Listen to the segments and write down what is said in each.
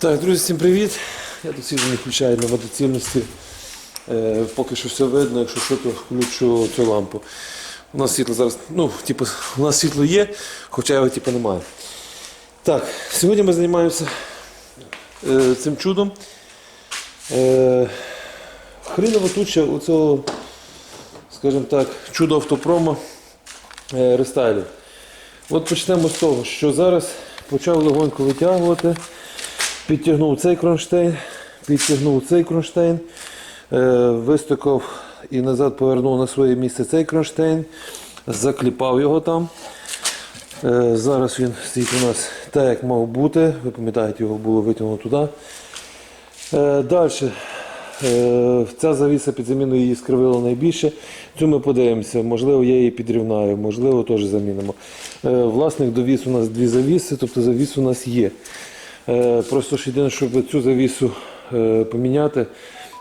Так, друзі, всім привіт. Я тут не включаю на водоцільності. Е, поки що все видно, якщо що, то включу цю лампу. У нас світло зараз, ну, типу, у нас світло є, хоча його типу, немає. Так, сьогодні ми займаємося е, цим чудом. Е, хрінова туча у цього, скажімо так, чудо автопрома е, рестайлів. От почнемо з того, що зараз почав легонько витягувати, підтягнув цей кронштейн, підтягнув цей кронштейн, е, вистукав і назад повернув на своє місце цей кронштейн, закліпав його там. Е, Зараз він стоїть у нас так, як мав бути. Ви пам'ятаєте, його було витягнуто туди. Е, Далі. Ця завіса під заміну її скривила найбільше. Цю ми подивимося. Можливо, я її підрівнаю, можливо, теж замінимо. Власник довіз у нас дві завіси, тобто завіс у нас є. Е, Просто ж єдине, щоб цю завісу е, поміняти,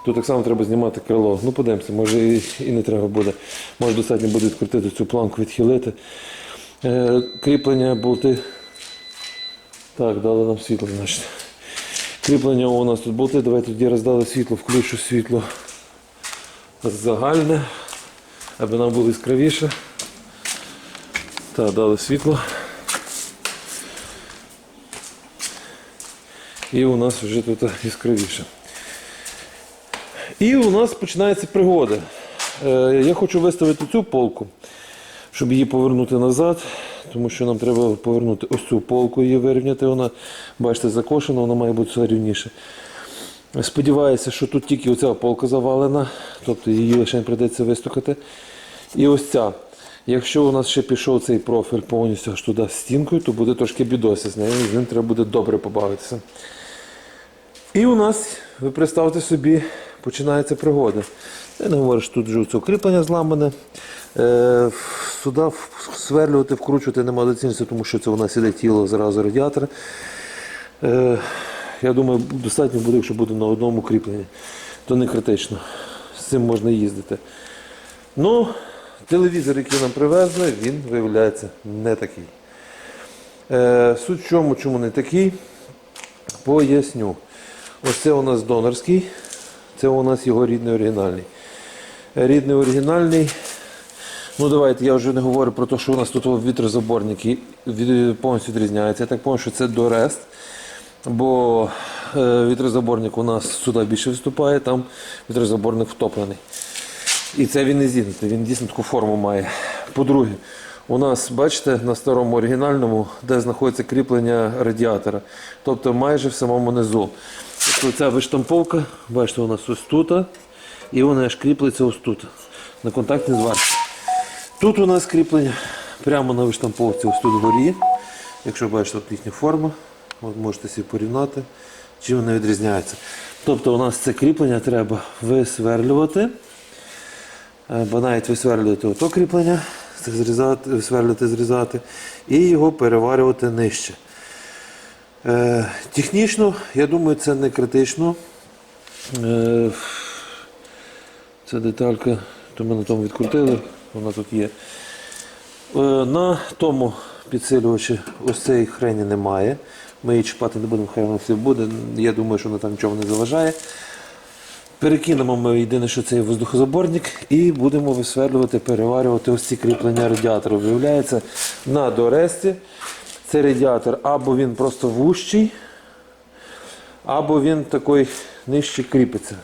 то так само треба знімати крило. Ну, подивимося, може і, не треба буде. Може достатньо буде відкрутити цю планку, відхилити. Е, Кріплення болти. Так, дали нам світло, значить. Кріплення у нас тут болти. Давайте тоді роздали світло, включу світло загальне, аби нам було яскравіше. Так, дали світло. І у нас вже тут яскравіше. І у нас починається пригода. Е, Я хочу виставити цю полку, щоб її повернути назад, тому що нам треба повернути ось цю полку, її вирівняти. Вона, бачите, закошена, вона має бути рівніше. Сподіваюся, що тут тільки оця полка завалена, тобто її лише прийдеться вистукати. І ось ця. Якщо у нас ще пішов цей профіль повністю аж туди стінкою, то буде трошки бідося з нею, з ним треба буде добре побавитися. І у нас, ви представте собі, починається пригода. Я не говорю, що тут вже це кріплення зламане. Е, сюди сверлювати, вкручувати нема доцільності, тому що це у нас іде тіло зразу радіатора. Е, я думаю, достатньо буде, якщо буде на одному кріпленні. То не критично. З цим можна їздити. Ну, телевізор, який нам привезли, він виявляється не такий. Е, суть в чому, чому не такий, поясню. Ось це у нас донорський, це у нас його рідний оригінальний. Рідний оригінальний. Ну давайте, я вже не говорю про те, що у нас тут вітрозаборники повністю відрізняються. Я так пам'ятаю, що це Дорест, бо е, вітрозаборник у нас сюди більше виступає, там вітрозаборник втоплений. І це він не зігнутий, він дійсно таку форму має. По-друге, у нас, бачите, на старому оригінальному, де знаходиться кріплення радіатора, тобто майже в самому низу. Ця виштамповка, бачите, у нас ось тут, і вона аж кріплеться ось тут, на контактній зварці. Тут у нас кріплення прямо на виштамповці, ось тут вгорі. Якщо бачите, от їхня форма, от можете собі порівняти, чим вони відрізняються. Тобто у нас це кріплення треба висверлювати. Е, Бо навіть висверлювати ото кріплення, це зрізати, висверлювати, зрізати, і його переварювати нижче. Е, технічно, я думаю, це не критично. Е, це деталька, то ми на тому відкрутили, вона тут є. Е, на тому підсилювачі ось цієї хрені немає. Ми її чіпати не будемо, хай вона все буде. Я думаю, що вона там нічого не заважає. Перекинемо ми єдине, що це воздухозаборник, і будемо висверлювати, переварювати ось ці кріплення радіатора. Виявляється, на доресті цей радіатор або він просто вущий, або він такий нижче кріпиться.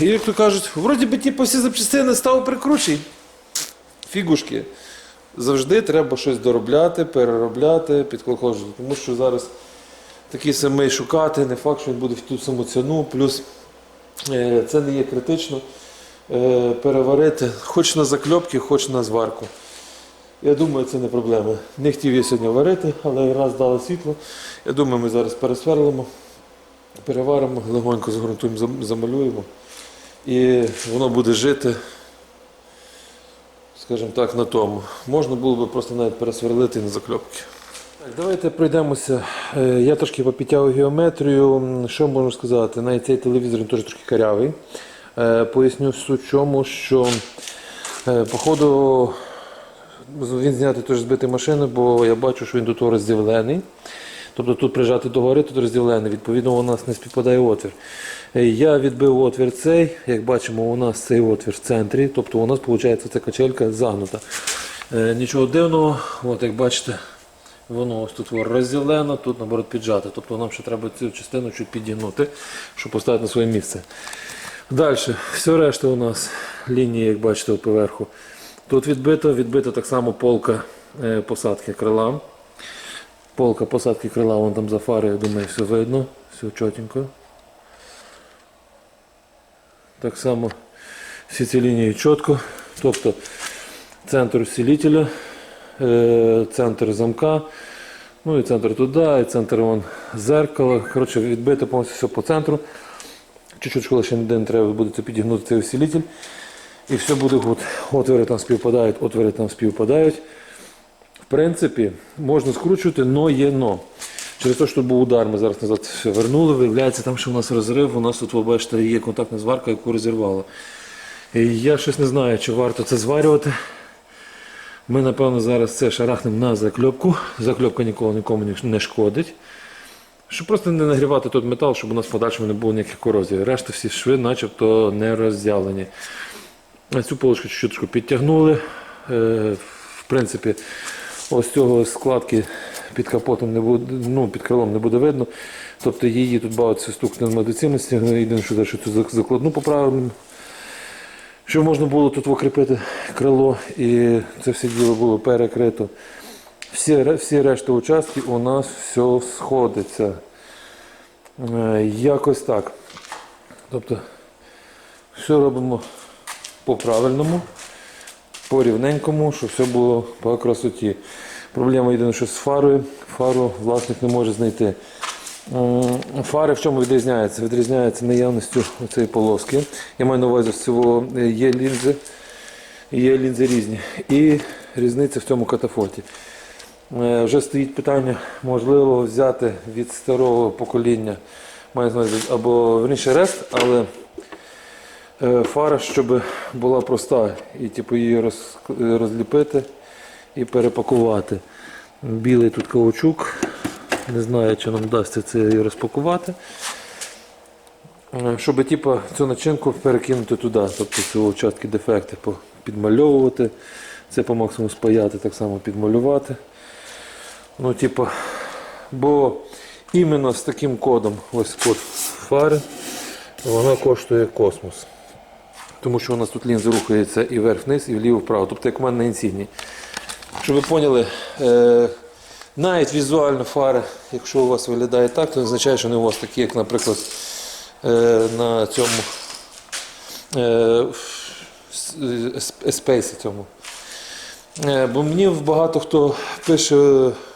І як то кажуть, вроді би типу, всі запчастини став прикручий. Фігушки. Завжди треба щось доробляти, переробляти, підколхожувати. Тому що зараз такий самий шукати, не факт, що він буде в ту саму ціну. Плюс е, це не є критично е, переварити хоч на закльопки, хоч на зварку. Я думаю, це не проблема. Не хотів я сьогодні варити, але раз дали світло. Я думаю, ми зараз пересверлимо, переваримо, легонько загрунтуємо, зам- замалюємо. І воно буде жити, скажімо так, на тому. Можна було би просто навіть пересверлити на закльопки. Так, давайте пройдемося. Е, Я трошки попідтягую геометрію. Що можу сказати? Навіть цей телевізор він теж трошки карявий. Е, Поясню в чому, що е, походу він знятий теж збитий машини, бо я бачу, що він тут розділений. Тобто тут прижати догори, тут розділене, відповідно, у нас не співпадає отвір. Е, Я відбив отвір цей, як бачимо, у нас цей отвір в центрі, тобто у нас виходить ця качелька загнута. Е, Нічого дивного, от як бачите, воно ось тут розділено, тут наоборот піджато. Тобто нам ще треба цю частину чуть підігнути, щоб поставити на своє місце. Далі, все решта у нас лінії, як бачите, поверху. Тут відбито, відбита так само полка е, посадки крила. Полка посадки крила, вон там за фарою, думаю, все видно, все чотенько. Так само всі ці лінії чітко. Тобто центр усилителя, е, центр замка, ну і центр туди, і центр вон зеркала. Коротше, відбито повністю все по центру. Чуть-чуть коли ще не треба буде підігнути цей усилитель. І все буде гуд. Отвори там співпадають, отвори там співпадають. В принципі, можна скручувати, но є но. Через те, що був удар, ми зараз назад все вернули. Виявляється, там, що у нас розрив, у нас тут, ви бачите, є контактна зварка, яку розірвало. І я щось не знаю, чи варто це зварювати. Ми, напевно, зараз це шарахнемо на закльопку. Закльопка ніколи нікому не- шкодить. Щоб просто не нагрівати той метал, щоб у нас в подальшому не було ніяких корозій. Решта всі шви начебто не роззявлені. Цю полочку чуть-чуть підтягнули. Е, В принципі, ось цього складки під капотом не буде, ну, під крилом не буде видно. Тобто її тут бавиться стук медицинності. Єдине, що, що цю зак- закладну поправимо. Щоб можна було тут окріпити крило і це все діло було перекрито. Всі, всі решта участки у нас все сходиться. Е, Якось так. Тобто, все робимо по-правильному, по рівненькому, щоб все було по красоті. Проблема єдине, що з фарою. Фару власник не може знайти. Фари в чому відрізняються? Відрізняються наявністю цієї полоски. Я маю на увазі, е, є лінзи, є лінзи різні. І різниця в цьому катафоті. Е, Вже стоїть питання, можливо, взяти від старого покоління, або верніше рест, але фара, щоб була проста, і типу, її роз, розліпити і перепакувати. Білий тут каучук. Не знаю, чи нам вдасться це і розпакувати. Е, Щоб типу, цю начинку перекинути туди, тобто ці участки дефекти підмальовувати, це по максимуму спаяти, так само підмалювати. Ну, типу, бо іменно з таким кодом, ось код фари, вона коштує космос. Тому що у нас тут лінзи рухаються і вверх-вниз, і вліво-вправо. Тобто як у мене на інсігні. Щоб ви поняли, е, навіть візуально фари, якщо у вас виглядає так, то не означає, що вони у вас такі, як, наприклад, е, на цьому е, спейсі цьому. Бо мені багато хто пише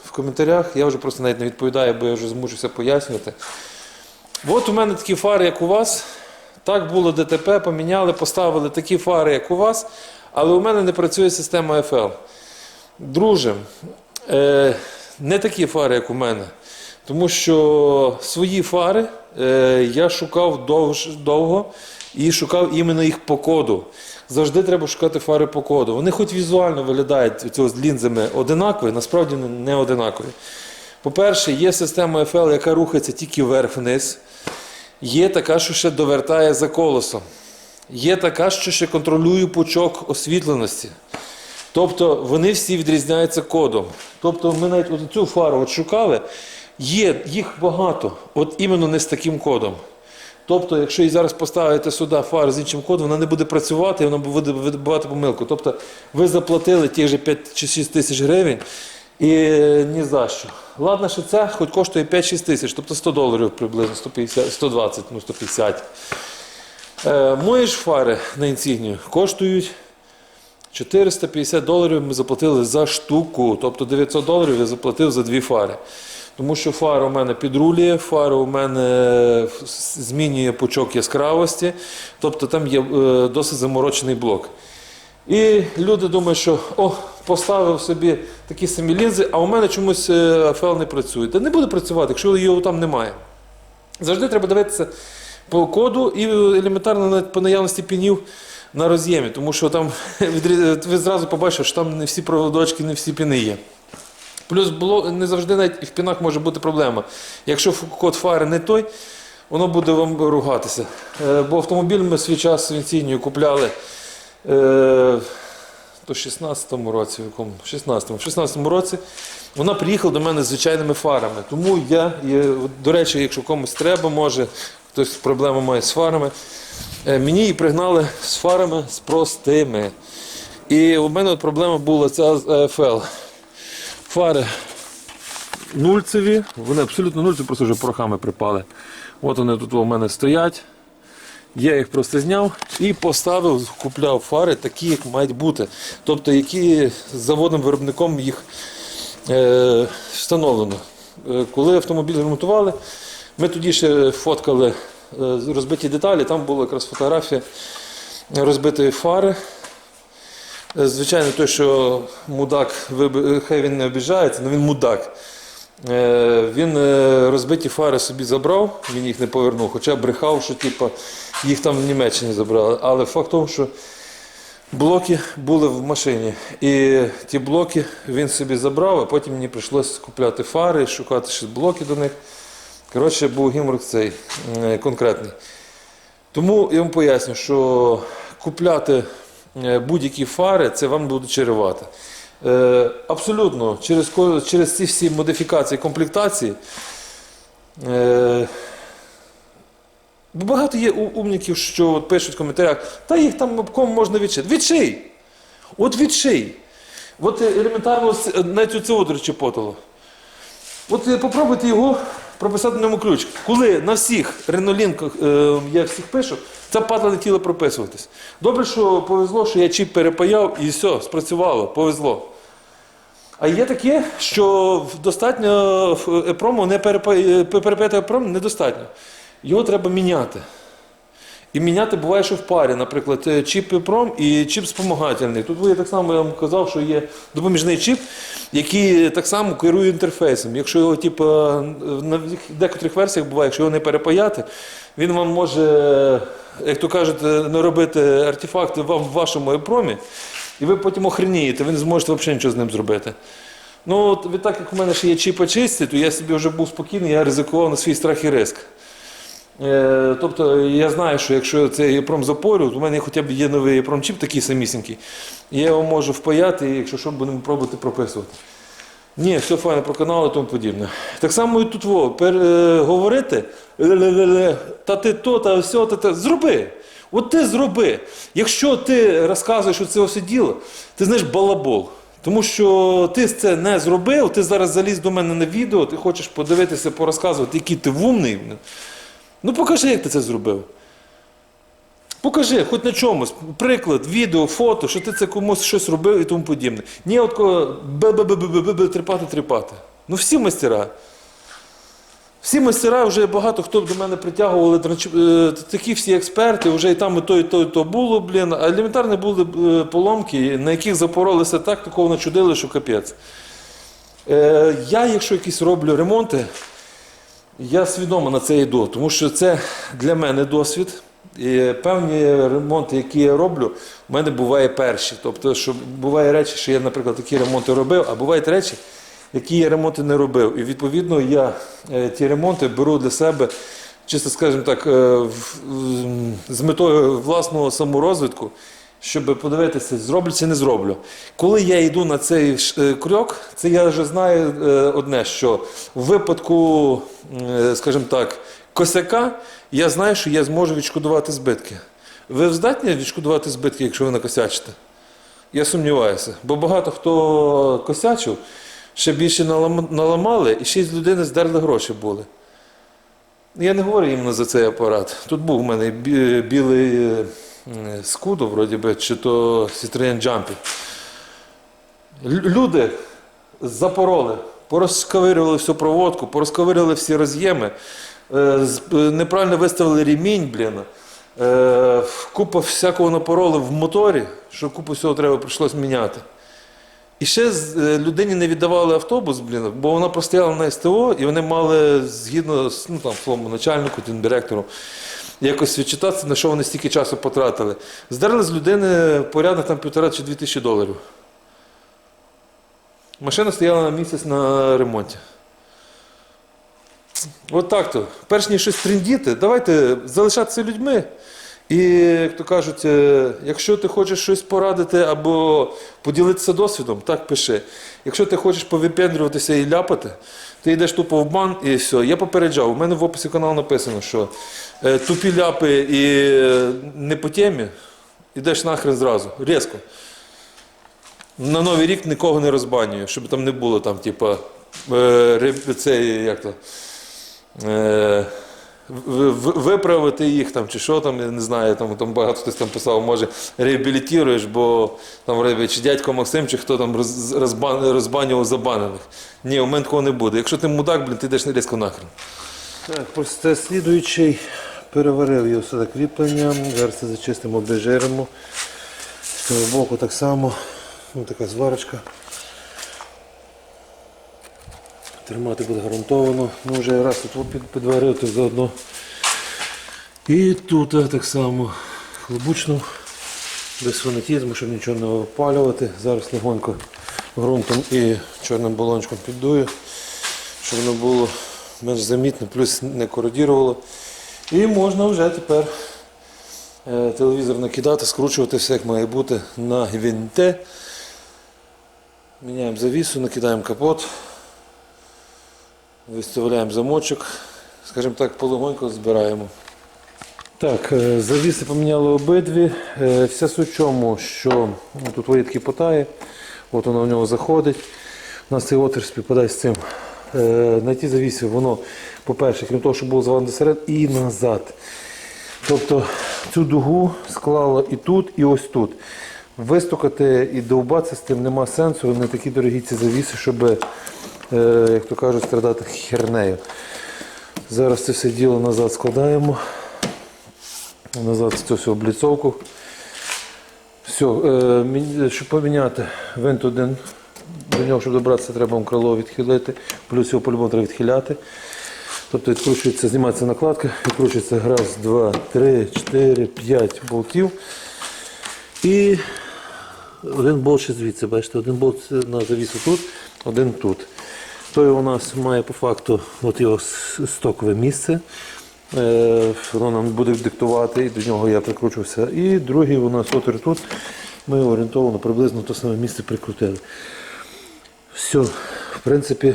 в коментарях, я вже просто навіть не відповідаю, бо я вже змушуся пояснювати. От у мене такі фари, як у вас. Так було ДТП, поміняли, поставили такі фари, як у вас, але у мене не працює система FL. Друже, е, не такі фари, як у мене. Тому що свої фари е, я шукав довго і шукав іменно їх по коду. Завжди треба шукати фари по коду. Вони хоч візуально виглядають цього з лінзами одинакові, насправді не- не одинакові. По-перше, є система FL, яка рухається тільки вверх-вниз. Є така, що ще довертає за колесом. Є така, що ще контролює пучок освітленості. Тобто вони всі відрізняються кодом. Тобто ми навіть от цю фару от шукали, є, їх багато, от іменно не з таким кодом. Тобто, якщо її зараз поставити сюди фару з іншим кодом, вона не буде працювати, вона буде видавати помилку. Тобто ви заплатили ті вже 5 чи 6 тисяч гривень і ні за що. Ладно, що це хоч коштує 5-6 тисяч, тобто 100 доларів приблизно, 150, 120, ну 150. Е, мої ж фари на інсігнію коштують 450 доларів ми заплатили за штуку. Тобто 900 доларів я заплатив за дві фари. Тому що фара у мене підрулює, фара у мене змінює пучок яскравості, тобто там є е, досить заморочений блок. І люди думають, що о, поставив собі такі самі лінзи, а у мене чомусь е, FL не працює. Та не буде працювати, якщо його там немає. Завжди треба дивитися по коду і елементарно навіть по наявності пінів на роз'ємі, тому що там ви зразу побачите, що там не всі проводочки, не всі піни є. Плюс було не завжди навіть в пінах може бути проблема. Якщо код фари не той, воно буде вам ругатися. Е, Бо автомобіль ми свій час в інцінію купляли. Е, то в 16-му році, в якому? 16-му. В 16-му році вона приїхала до мене з звичайними фарами. Тому я, до речі, якщо комусь треба, може, хтось проблему має з фарами, е, мені її пригнали з фарами з простими. І у мене от проблема була ця з АФЛ. Фари нульцеві, вони абсолютно нульцеві, просто вже порохами припали. От вони тут у мене стоять. Я їх просто зняв і поставив, купляв фари такі, як мають бути. Тобто, які заводним виробником їх е, встановлено. Е, коли автомобіль ремонтували, ми тоді ще фоткали е, розбиті деталі, там була якраз фотографія розбитої фари. Е, Звичайно, той, що мудак, хай він не обіжається, але він мудак. Е, Він е, розбиті фари собі забрав, він їх не повернув, хоча брехав, що типу, їх там в Німеччині забрали. Але факт в тому, що блоки були в машині. І ті блоки він собі забрав, а потім мені прийшлося купляти фари, шукати ще блоки до них. Коротше, був гіморок цей е, конкретний. Тому я вам поясню, що купляти будь-які фари це вам буде чарувати. Е, Абсолютно, через, через ці всі модифікації, комплектації. Е, багато є умників, що от пишуть в коментарях, та їх там обком можна відшити. Відший! От відший! От е, елементарно с- навіть оце от речепотало. От е, попробуйте його прописати в ньому ключ. Коли на всіх ренолінках е, я всіх пишу, це падало не тіло прописуватись. Добре, що повезло, що я чіп перепаяв і все, спрацювало, повезло. А є таке, що достатньо епрому не е, перепаяти епром недостатньо. Його треба міняти. І міняти буває, що в парі, наприклад, е, чіп EPROM і чіп спомагательний. Тут я так само я вам казав, що є допоміжний чіп, який так само керує інтерфейсом. Якщо його, типу, на декотрих версіях буває, якщо його не перепаяти, він вам може, як то кажуть, не робити артефакти вам в вашому EPROM, і ви потім охренієте, ви не зможете взагалі нічого з ним зробити. Ну, от відтак, як у мене ще є чіпи чисті, то я собі вже був спокійний, я ризикував на свій страх і риск. Е, Тобто я знаю, що якщо це єпром запорю, то у мене хоча б є новий єпром чіп такий самісінький. Я його можу впаяти, якщо що, будемо пробувати прописувати. Ні, все файно про канал і тому подібне. Так само і тут во, пер, е, говорити, «Ле-ле-ле-ле, та ти то, та все, та те. Зроби. От ти зроби. Якщо ти розказуєш що це все діло, ти знаєш балабол. Тому що ти це не зробив, ти зараз заліз до мене на відео, ти хочеш подивитися, порозказувати, який ти вумний. Ну покажи, як ти це зробив. Покажи, хоч на чомусь, приклад, відео, фото, що ти це комусь щось робив і тому подібне. Ні, от кого бе-бе-бе-бе-бе, тріпати, тріпати. Ну всі мастера. Всі мастера, вже багато хто до мене притягували, е, такі всі експерти, вже і там і то, і то, і то було, блін. А елементарно були е, поломки, на яких запоролися так, такого начудили, що капець. Е, я, якщо якісь роблю ремонти, я свідомо на це йду, тому що це для мене досвід. І певні ремонти, які я роблю, в мене буває перші. Тобто, що буває речі, що я, наприклад, такі ремонти робив, а бувають речі, які я ремонти не робив. І відповідно я е, ті ремонти беру для себе, чисто скажімо так, е, з метою власного саморозвитку, щоб подивитися, зроблю чи не зроблю. Коли я йду на цей е, крок, це я вже знаю е, одне, що в випадку, е, скажімо так, косяка, я знаю, що я зможу відшкодувати збитки. Ви здатні відшкодувати збитки, якщо ви накосячите? Я сумніваюся, бо багато хто косячив, ще більше наламали, і ще з людини здерли гроші були. Я не говорю іменно за цей апарат. Тут був у мене білий е, м, скудо, вроді би, чи то Citroen Jumpy. Лю- Люди запороли, порозковирювали всю проводку, порозковирювали всі роз'єми, е, е, неправильно виставили ремінь, блін. Купа всякого напороли в моторі, що купу всього треба прийшлось міняти. І ще людині не віддавали автобус, блін, бо вона простояла на СТО, і вони мали, згідно з ну, там, своєму начальнику, тим директору, якось відчитатися, на що вони стільки часу потратили. Здерли з людини порядок там півтора чи дві тисячі доларів. Машина стояла на місяць на ремонті. От так то. Перш ніж щось трендіти, давайте залишатися людьми. І, як то кажуть, е, якщо ти хочеш щось порадити або поділитися досвідом, так пиши. Якщо ти хочеш повипендрюватися і ляпати, ти йдеш тупо в бан і все. Я попереджав, у мене в описі каналу написано, що тупі ляпи і е, не по темі, йдеш нахрен зразу, різко. На Новий рік нікого не розбанюю, щоб там не було там, типа, е, це, як то, е, виправити їх там, чи що там, я не знаю, там, там багато хтось там писав, може реабілітуєш, бо там чи дядько Максим, чи хто там роз, розбан, розбанював забанених. Ні, у мене такого не буде. Якщо ти мудак, блін, ти йдеш не різко нахрен. Так, просто слідуючий переварив його сюди кріплення, зараз це зачистимо, обезжиримо. З цього боку так само. Ось така зварочка. Тримати буде гарантовано. Ну вже раз тут підварив, то заодно. І тут е, так само хлобучнув, без фанатізму, щоб нічого не опалювати. Зараз легонько ґрунтом і чорним балончиком піддую, щоб воно було менш замітно, плюс не кородірувало. І можна вже тепер е, телевізор накидати, скручувати все як має бути на гвинте. Міняємо завісу, накидаємо капот, виставляємо замочок, скажімо так, полегонько збираємо. Так, е, завіси поміняли обидві. Е, Вся суть чому, що ну, тут воє такі потає, от вона в нього заходить. У нас цей отвір співпадає з цим. Е, На ті завіси воно, по-перше, крім того, що було звалено серед, і назад. Тобто цю дугу склало і тут, і ось тут. Вистукати і довбатися з тим нема сенсу, не такі дорогі ці завіси, щоб, е, як то кажуть, страдати хернею. Зараз це все діло назад складаємо. Назад цю всю обліцовку. Все, щоб поміняти винт один, до нього, щоб добратися, треба крило відхилити, плюс його по-любому треба відхиляти. Тобто відкручується, знімається накладка, відкручується раз, два, три, чотири, п'ять болтів. І один болт ще звідси, бачите, один болт на завісу тут, один тут. Той у нас має по факту от його стокове місце. Е, Воно нам буде диктувати, і до нього я прикручувався. І другий у нас отвір тут. Ми орієнтовано приблизно те саме місце прикрутили. Все, в принципі,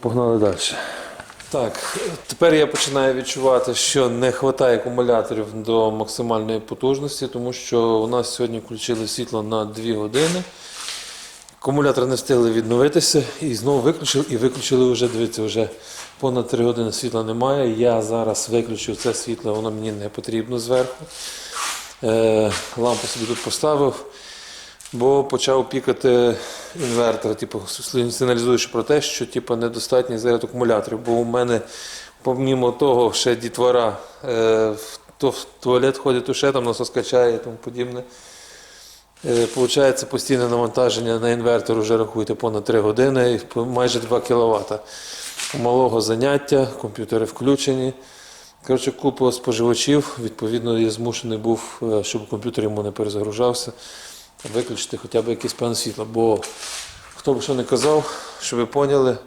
погнали далі. Так, тепер я починаю відчувати, що не вистачає акумуляторів до максимальної потужності, тому що у нас сьогодні включили світло на 2 години. Акумулятори не встигли відновитися і знову виключили, і виключили вже, дивіться, вже понад 3 години світла немає. Я зараз виключив це світло, воно мені не потрібно зверху. Е, лампу собі тут поставив, бо почав пікати інвертор. Типу, сигналізуючи про те, що типу, недостатній заряд акумуляторів. Бо у мене, помімо того, ще дітвора е, то в туалет ходить, ще там насоскачає і тому подібне. Е, Получається постійне навантаження на інвертор вже рахуйте понад 3 години і майже 2 кВт. У малого заняття, комп'ютери включені. Коротше, купа споживачів, відповідно, я змушений був, е, щоб комп'ютер йому не перезагружався, виключити хоча б якесь певне світло. Бо хто б що не казав, щоб ви поняли,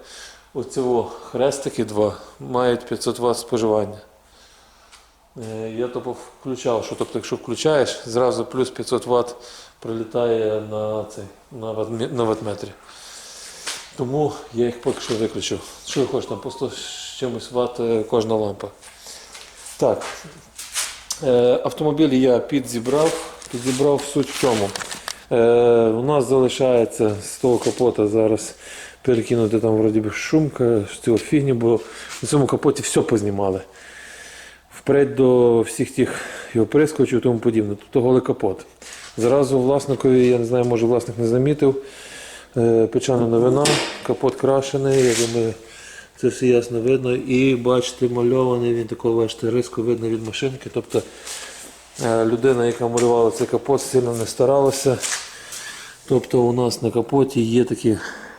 оці хрестики два мають 500 Вт споживання. Е, Я тобто включав, що тобто, якщо включаєш, зразу плюс 500 Вт прилітає на цей на, на ватметрі. Тому я їх поки що виключив. Що ви хочете, там по 100 з чимось ватт е, кожна лампа. Так. Е, автомобіль я підзібрав. Підзібрав суть в чому. Е, у нас залишається з того капота зараз перекинути там вроді би шумка, цього фігні, бо на цьому капоті все познімали. Впредь до всіх тих його прискочів і тому подібне. Тобто голий капот. Зразу власникові, я не знаю, може власник не замітив. Е, Печана новина, капот крашений, я думаю, це все ясно видно. І бачите, мальований, він такого бачите, риску видно від машинки. Тобто людина, яка малювала цей капот, сильно не старалася. Тобто у нас на капоті є такі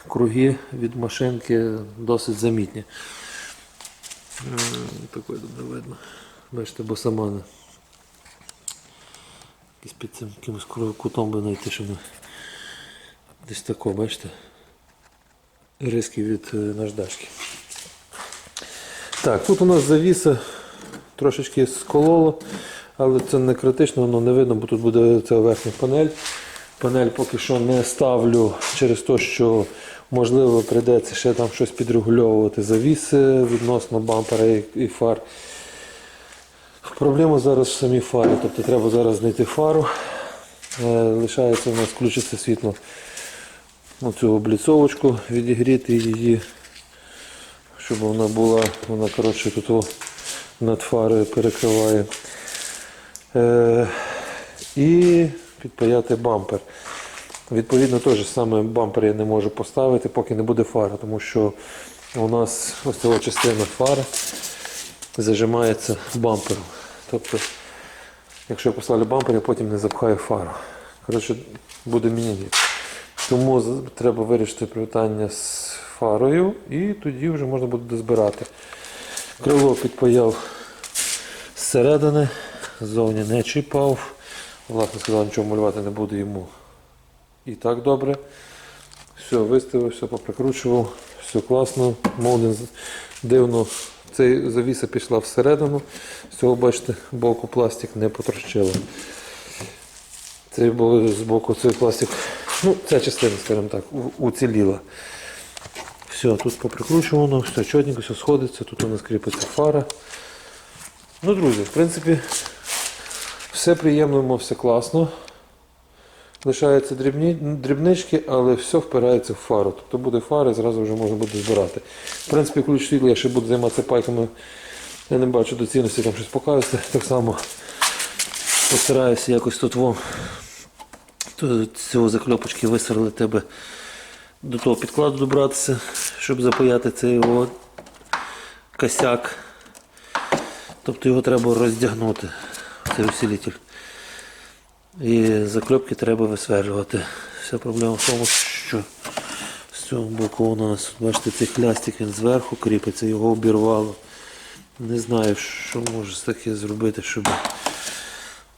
круги від машинки, досить замітні. Такої не видно. Бачите, бо сама не. Якийсь під цим якимось кутом би знайти, щоб Десь тако, бачите? Риски від е, наждачки. Так, тут у нас завіса трошечки скололо, але це не критично, воно не видно, бо тут буде ця верхня панель. Панель поки що не ставлю через те, що можливо прийдеться ще там щось підрегульовувати завіси відносно бампера і, фар. Проблема зараз в самій фарі, тобто треба зараз знайти фару. Е, Лишається у нас включити світло на цю обліцовочку, відігріти її, щоб вона була, вона коротше тут над фарою перекриває. Е, і підпаяти бампер. Відповідно, теж саме бампер я не можу поставити, поки не буде фара, тому що у нас ось ця частина фари зажимається бампером. Тобто, якщо я поставлю бампер, я потім не запхаю фару. Коротше, буде міні. Тому треба вирішити питання з фарою і тоді вже можна буде дозбирати. Крило підпаяв зсередини, ззовні не чіпав. Власне сказав, нічого малювати не буду йому. І так добре. Все, виставив, все поприкручував, все класно. Молдинг дивно. Цей завіса пішла всередину. З цього, бачите, боку пластик не потрощило. Цей з боку цей пластик, ну, ця частина, скажімо так, уціліла. Все, тут поприкручувано, все чотненько, все сходиться, тут у нас кріпиться фара. Ну, друзі, в принципі, все приємно, все класно. Лишаються дрібні, дрібнички, але все впирається в фару. Тобто буде фара і зразу вже можна буде збирати. В принципі, ключ світла, я ще буду займатися пайками. Я не бачу доцільності там щось показувати. Так само постараюся якось тут то цього закльопочки висерли тебе до того підкладу добратися, щоб запаяти цей його косяк. Тобто його треба роздягнути, цей усилитель. І закльопки треба висверлювати. Вся проблема в тому, що з цього боку у нас, бачите, цей хлястик він зверху кріпиться, його обірвало. Не знаю, що можу таке зробити, щоб.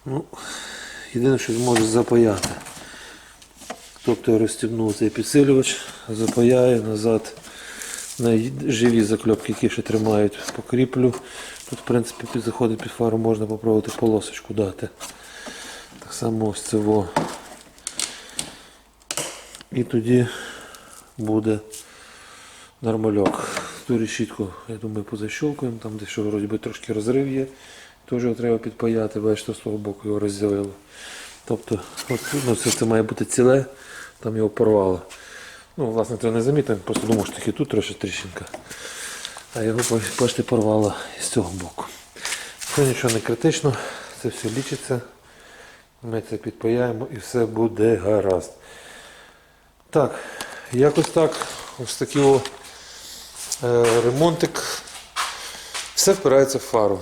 Ну, єдине, що зможу запаяти. Тобто розстібнув цей підсилювач, запаяю назад на живі закльопки, які ще тримають, покріплю. Тут, в принципі, під заходить під фару можна попробувати полосочку дати. Так само ось це во. І тоді буде нормальок. Ту решітку, я думаю, позащолкуємо, там де що вроді би трошки розрив є. Теж його треба підпаяти, бачите, з того боку його розділило. Тобто, от, ну, це, це має бути ціле, там його порвало. Ну, власне, це не замітно, просто думав, що тільки тут трошки тріщинка. А його, бачите, порвало з цього боку. Це нічого не критично, це все лічиться. Ми це підпаяємо і все буде гаразд. Так, якось так. Ось такий о, е, ремонтик. Все впирається в фару.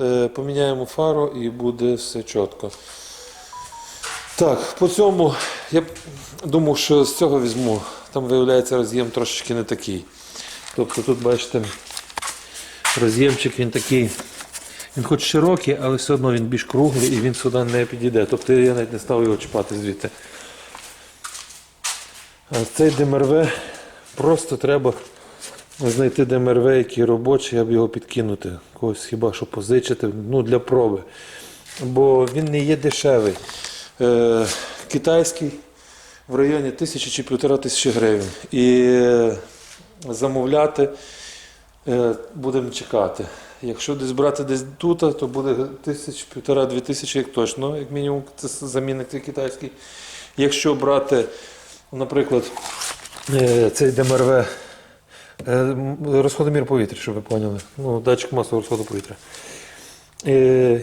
Е, поміняємо фару і буде все чітко. Так, по цьому я думав, що з цього візьму. Там виявляється роз'єм трошечки не такий. Тобто тут бачите, роз'ємчик він такий. Він хоч широкий, але все одно він більш круглий і він сюди не підійде. Тобто я навіть не став його чіпати звідти. А цей ДМРВ просто треба знайти ДМРВ, який робочий, б його підкинути. Когось хіба що позичити, ну для проби. Бо він не є дешевий. Е, китайський в районі тисячі чи півтора тисячі гривень. І замовляти е, будемо чекати. Якщо десь брати десь тут, то буде тисяч, півтора-дві тисячі, як точно, як мінімум, це замінник цей китайський. Якщо брати, наприклад, е, цей ДМРВ, е, розходомір повітря, щоб ви поняли. Ну, датчик масового розходу повітря.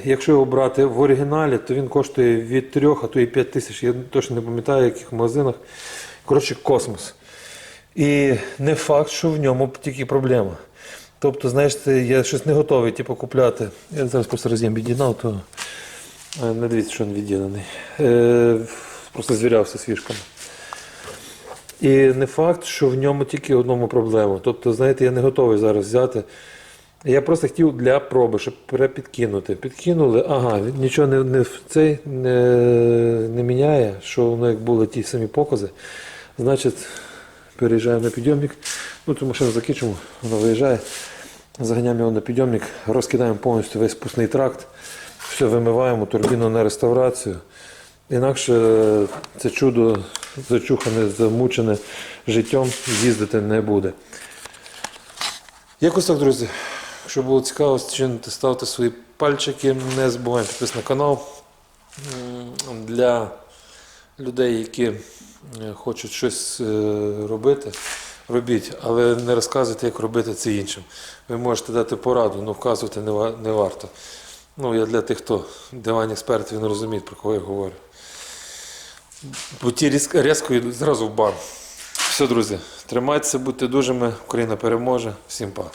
Якщо його брати в оригіналі, то він коштує від 3, а то і 5 тисяч. Я точно не пам'ятаю, в яких магазинах. Коротше, космос. І не факт, що в ньому тільки проблема. Тобто, знаєш, я щось не готовий типу, купляти. Я зараз просто роз'єм від'єднав, то не дивіться, що він від'єднаний. Е, Просто звірявся з. І не факт, що в ньому тільки одному проблема. Тобто, знаєте, я не готовий зараз взяти Я просто хотів для проби, щоб перепідкинути. Підкинули, ага, нічого не, не, цей не, не міняє, що воно як були ті самі покази. Значить, переїжджаємо на підйомник. Ну, цю машину закінчимо, вона виїжджає. Заганяємо його на підйомник, розкидаємо повністю весь пусний тракт, все вимиваємо, турбіну на реставрацію. Інакше е, це чудо зачухане, замучене життям їздити не буде. Якось так, друзі. Якщо було цікаво, ставте свої пальчики. Не забуваємо підписатися на канал. Для людей, які хочуть щось е, робити, робіть, але не розказуйте, як робити це іншим. Ви можете дати пораду, але вказувати не, варто. Ну, я для тих, хто дивань експертів не розуміє, про кого я говорю. Бо ті різко, різко йдуть зразу в бан. Все, друзі, тримайтеся, будьте дужими, Україна переможе. Всім па.